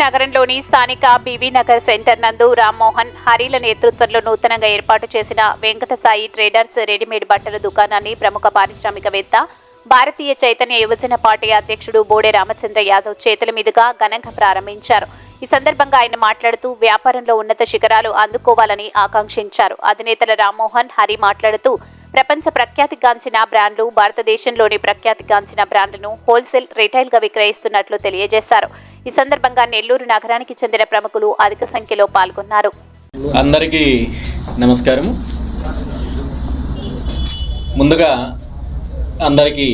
నగరంలోని స్థానిక BV Nagar centre నందు రామ్మోహన్ హరిల నేతృత్వంలో నూతనంగా ఏర్పాటు చేసిన వెంకట సాయి ట్రేడర్స్ రెడీమేడ్ బట్టల దుకాణాన్ని ప్రముఖ పారిశ్రామికవేత్త భారతీయ చైతన్య యువజన పార్టీ అధ్యక్షుడు బోడే రామచంద్ర యాదవ్ చేతుల మీదుగా ఘనంగా ప్రారంభించారు. ఈ సందర్భంగా ఆయన మాట్లాడుతూ వ్యాపారంలో ఉన్నత శిఖరాలు అందుకోవాలని ఆకాంక్షించారు. అధినేతల రామ్మోహన్ హరి మాట్లాడుతూ ప్రపంచ ప్రఖ్యాతిగాంచిన బ్రాండ్లు భారతదేశంలోని ప్రఖ్యాతిగాంచిన బ్రాండ్లను హోల్సేల్ రిటైల్గా విక్రయిస్తున్నట్లు తెలియజేశారు. ఈ సందర్భంగా నెల్లూరు నగరానికి చెందిన ప్రముఖులు అధిక సంఖ్యలో పాల్గొన్నారు. అందరికీ నమస్కారం. ముందుగా అందరికీ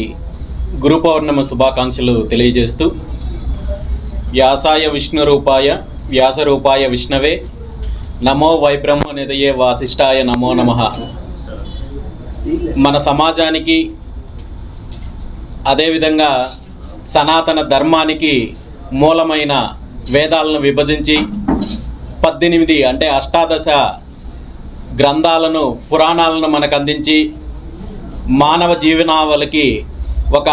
గురు పౌర్ణమి శుభాకాంక్షలు తెలియజేస్తూ వ్యాసాయ విష్ణు రూపాయ వ్యాస రూపాయ విష్ణవే నమో వైబ్రహ్మ నిదయే వాసిష్టాయ నమో నమః. మన సమాజానికి అదేవిధంగా సనాతన ధర్మానికి మూలమైన వేదాలను విభజించి పద్దెనిమిది అంటే అష్టాదశ గ్రంథాలను పురాణాలను మనకు అందించి మానవ జీవనావళికి ఒక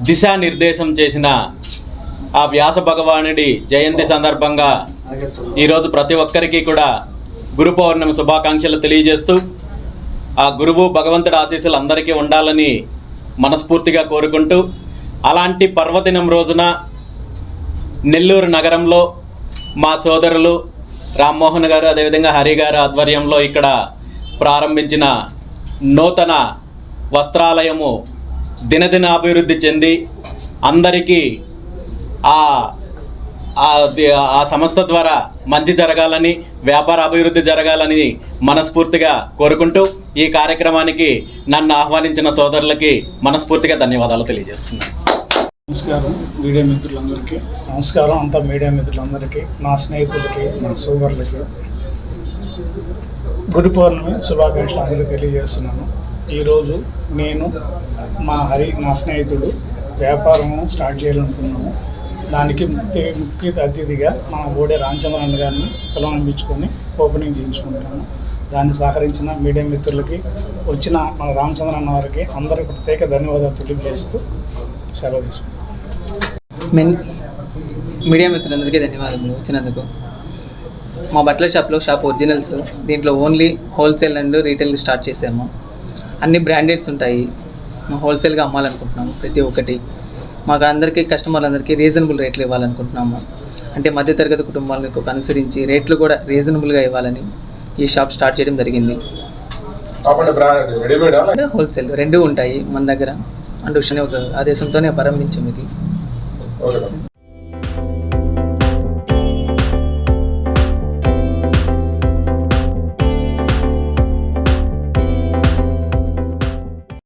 దిశానిర్దేశం చేసిన ఆ వ్యాస భగవానుడి జయంతి సందర్భంగా ఈరోజు ప్రతి ఒక్కరికి కూడా గురు పౌర్ణమి శుభాకాంక్షలు తెలియజేస్తూ ఆ గురువు భగవంతుడి ఆశీస్సులు అందరికీ ఉండాలని మనస్ఫూర్తిగా కోరుకుంటూ అలాంటి పర్వదినం రోజున నెల్లూరు నగరంలో మా సోదరులు రామ్మోహన్ గారు అదేవిధంగా హరి గారు ఆధ్వర్యంలో ఇక్కడ ప్రారంభించిన నూతన వస్త్రాలయము దినదిన అభివృద్ధి చెంది అందరికీ ఆ ఆ సంస్థ ద్వారా మంచి జరగాలని వ్యాపార అభివృద్ధి జరగాలని మనస్ఫూర్తిగా కోరుకుంటూ ఈ కార్యక్రమానికి నన్ను ఆహ్వానించిన సోదరులకి మనస్ఫూర్తిగా ధన్యవాదాలు తెలియజేస్తున్నాను. నమస్కారం మీడియా మిత్రులందరికీ. నమస్కారం అంతా మీడియా మిత్రులందరికీ నా స్నేహితులకి నా సోదరులకి. గురు పౌర్ణమి శుభాకాంక్షలు అందరూ తెలియజేస్తున్నాను. ఈరోజు నేను మా హరి నా స్నేహితుడు వ్యాపారం స్టార్ట్ చేయాలనుకున్నాము. దానికి ముఖ్య ముఖ్య అతిథిగా మా ఓడే రామచంద్రన్ గారిని పిలవనిపించుకొని ఓపెనింగ్ చేయించుకుంటాము. దాన్ని సహకరించిన మీడియా మిత్రులకి వచ్చిన మన రామచంద్రన్న వారికి అందరికీ ప్రత్యేక ధన్యవాదాలు తెలియజేస్తూ సెలవు తీసుకుంటాం మెన్ మీడియా మిత్రులందరికీ ధన్యవాదములు వచ్చినందుకు. మా బట్టల షాప్లో షాప్ ఒరిజినల్స్ దీంట్లో only wholesale and retail start చేసాము. అన్ని బ్రాండెడ్స్ ఉంటాయి. హోల్సేల్గా అమ్మాలనుకుంటున్నాము ప్రతి ఒక్కటి. మాకు అందరికీ కస్టమర్లందరికీ రీజనబుల్ రేట్లు ఇవ్వాలనుకుంటున్నాము. అంటే మధ్యతరగతి కుటుంబాలకు అనుసరించి రేట్లు కూడా రీజనబుల్గా ఇవ్వాలని ఈ షాప్ స్టార్ట్ చేయడం జరిగింది. హోల్సేల్ రెండు ఉంటాయి మన దగ్గర. అండ్ ఒక ఆదేశంతోనే ప్రారంభించాము ఇది.